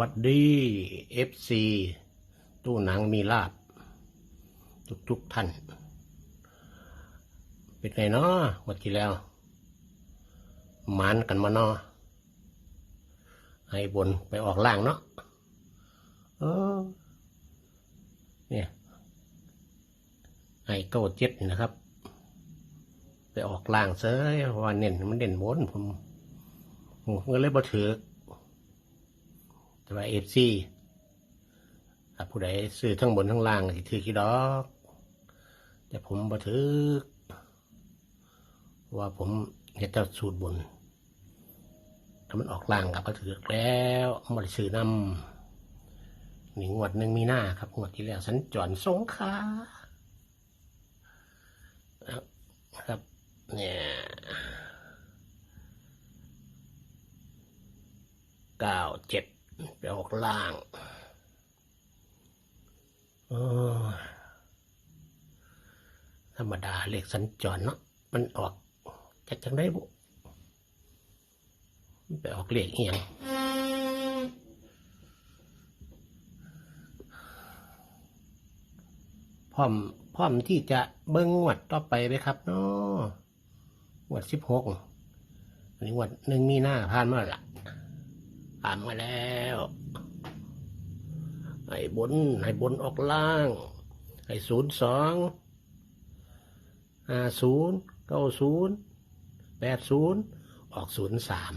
วัสดี FC ตู้หนังมีลาบทุกทุกท่าน เป็นไงเนาะวันที่แล้วหมานกันมาเนาะให้บนไปออกล่างเนาะเออเนี่ยไอ้เก้าเจ็ดนี่นะครับ ไปออกล่างเซยว่าเน้นมันเด่นบนผมผมก็เลยบ่ถือ ว่าเอฟซีผู้ใดซื้อทั้งบนทั้งล่างสิถือกี่ดอก แต่ผมบ่ถือเพราะว่าผมเฮ็ดแต่สูตรบนถ้ามันออกล่างครับก็ถือแล้วบ่ได้ซื้อนำหนึ่งวดหนึ่งมีหน้าครับงวดที่แล้วสัญจรสงขาครับเนี่ยเก้าเจ็ด ไปออกล่างธรรมดาเลขสัญจรเนาะมันออกจากจังได้บุไปออกเลขเอียงพร้อมพร้อมที่จะเบิ้งงวดต่อไปไหมครับเนาะงวดสิบหกอันนี้งวดหนึ่งมีหน้าผ่านมาแล้วละ ผ่านมาแล้วให้บนให้บนออกล่างให้ศูนย์สองห้าศูนย์เก้าศูนย์แปดศูนย์ออกศูนย์สาม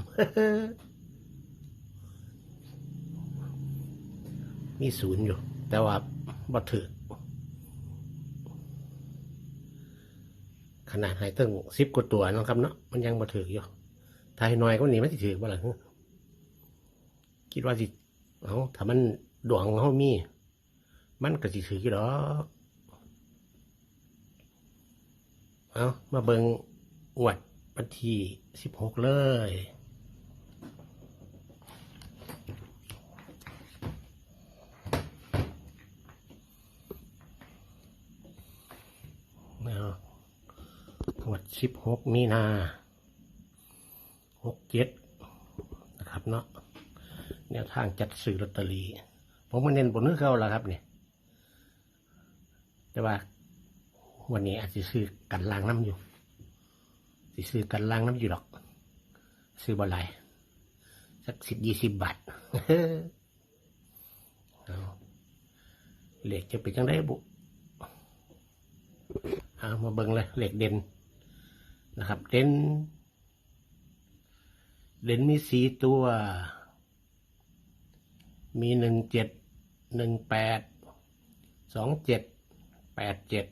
มีศูนย์อยู่ แต่ว่าบ่ถือขนาดให้ตั้งสิบกว่าตัวนะครับเนาะมันยังมาถืออยู่ถ้าให้น้อยก็หนีไม่ถือบ่ล่ะฮึ คิดว่าสิเอาถ้ามันดวงเขามี มันก็สิถือกี่ดอกเอามาเบิงอวดวันที่สิบหกเลยหวดสิบหกมีนาหกเจ็ดนะครับเนาะ แนวทางจัดซื้อลอตเตอรี่ผมมาเน้นบนเนื้อเขาแล้วครับเนี่ยแต่ว่าวันนี้อาจจะซื้อกันล่างน้ำอยู่สิซื้อกันล่างน้ำอยู่หรอก ซื้อบอลไยสักสิบยี่สิบบาทเอาเหล็กจะเป็นจังได้บุเอามาเบิ่งเลยเหล็กเด่นนะครับ เด่นเด่นมีสีตัว มีหนึ่งเจ็ดหนึ่งแปดสองเจ็ดแปดเจ็ด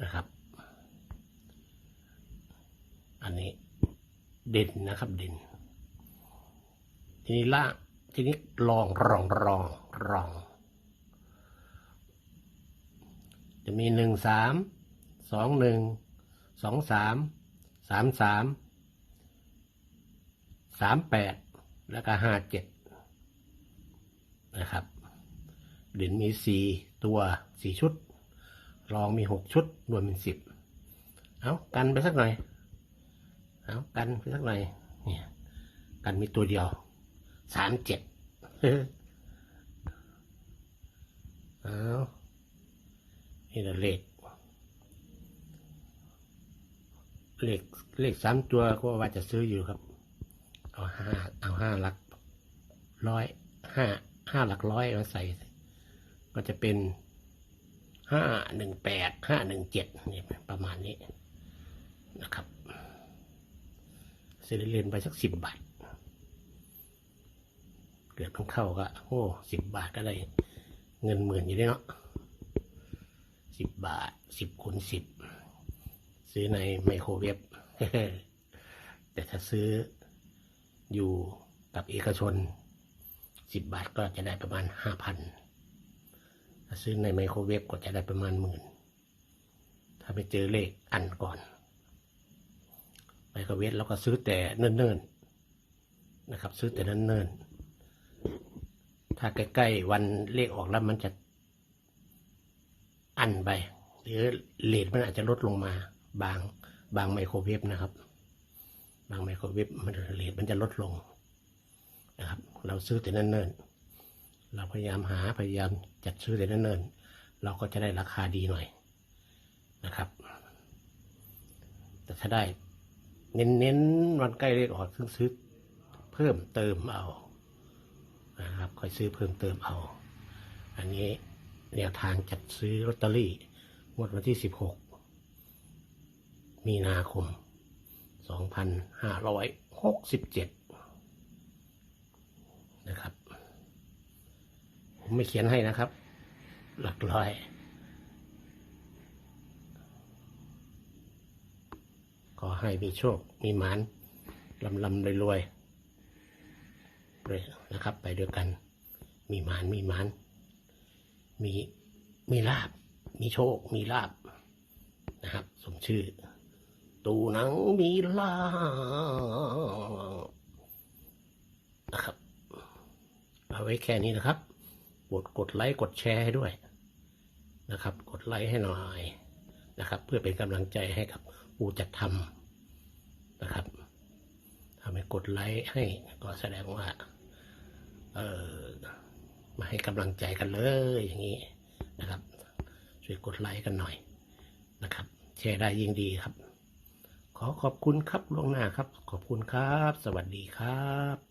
นะครับ อันนี้เด่นนะครับเด่นทีนี้ล่างทีนี้รองรองรองรอง จะมีหนึ่งสามสองหนึ่งสองสามสามสามสามแปดแล้วก็ห้าเจ็ด นะครับเด่นมีสี่ตัวสี่ชุด รองมีหกชุด รวมเป็นสิบเอากันไปสักหน่อยเอากันไปสักหน่อยเนี่ยกันมีตัวเดียวสามเจ็ดเอานี่แหละเลขเลขเลขสามตัวก็ว่าจะซื้ออยู่ครับ เอาห้าเอาห้าหลักร้อยห้า ห้าหลักร้อยมาใส่ ก็จะเป็นห้าหนึ่งแปดห้าหนึ่งเจ็ดนี่ประมาณนี้นะครับซื้อเล่นไปสักสิบบาทเกิดต้องเข้าก็โอ้สิบบาทก็ได้ เงินหมื่นอยู่ได้เนาะสิบบาทสิบคูณสิบซื้อในไมโครเวฟแต่ถ้าซื้ออยู่กับเอกชน สิบบาทก็จะได้ประมาณห้าพันซื้อในไมโครเวฟก็จะได้ประมาณหมื่น ถ้าไปเจอเลขอันก่อน ไมโครเวฟแล้วก็ซื้อแต่เนิ่นๆนะครับ ซื้อแต่เนิ่นๆ ถ้าใกล้ๆวันเลขออกแล้วมันจะอันไปหรือเลทมันอาจจะลดลงมาบางบางไมโครเวฟนะครับ บางไมโครเวฟมันเลทมันจะลดลง นะครับ เราซื้อแต่เนิ่นๆเราพยายามหาพยายามจัดซื้อแต่เนิ่นๆเราก็จะได้ราคาดีหน่อยนะครับ แต่ถ้าได้ เน้นๆวันใกล้เลขออกซึ่งซื้อเพิ่มเติมเอานะครับค่อยซื้อเพิ่มเติมเอา อันนี้แนวทางจัดซื้อลอตเตอรี่งวดวันที่ 16 มีนาคม 2567 นะครับ ผมไม่เขียนให้นะครับ หลักร้อยขอให้มีโชค มีหมานลำลำรวยรวยนะครับ ไปด้วยกัน มีหมานมีหมานมีมีลาบ มีโชค มีลาบนะครับ สมชื่อ ตูหนังมีลาบนะครับ ไว้แค่นี้นะครับกดกดไลค์กดแชร์ให้ด้วยนะครับ กดไลค์ให้หน่อยนะครับ เพื่อเป็นกำลังใจให้กับผู้จัดทำนะครับถ้าไม่กดไลค์ให้ก็แสดงว่าเออมาให้กำลังใจกันเลยอย่างนี้นะครับช่วยกดไลค์กันหน่อยนะครับ แชร์ได้ยิ่งดีครับ ขอขอบคุณครับล่วงหน้าครับ ขอบคุณครับ สวัสดีครับ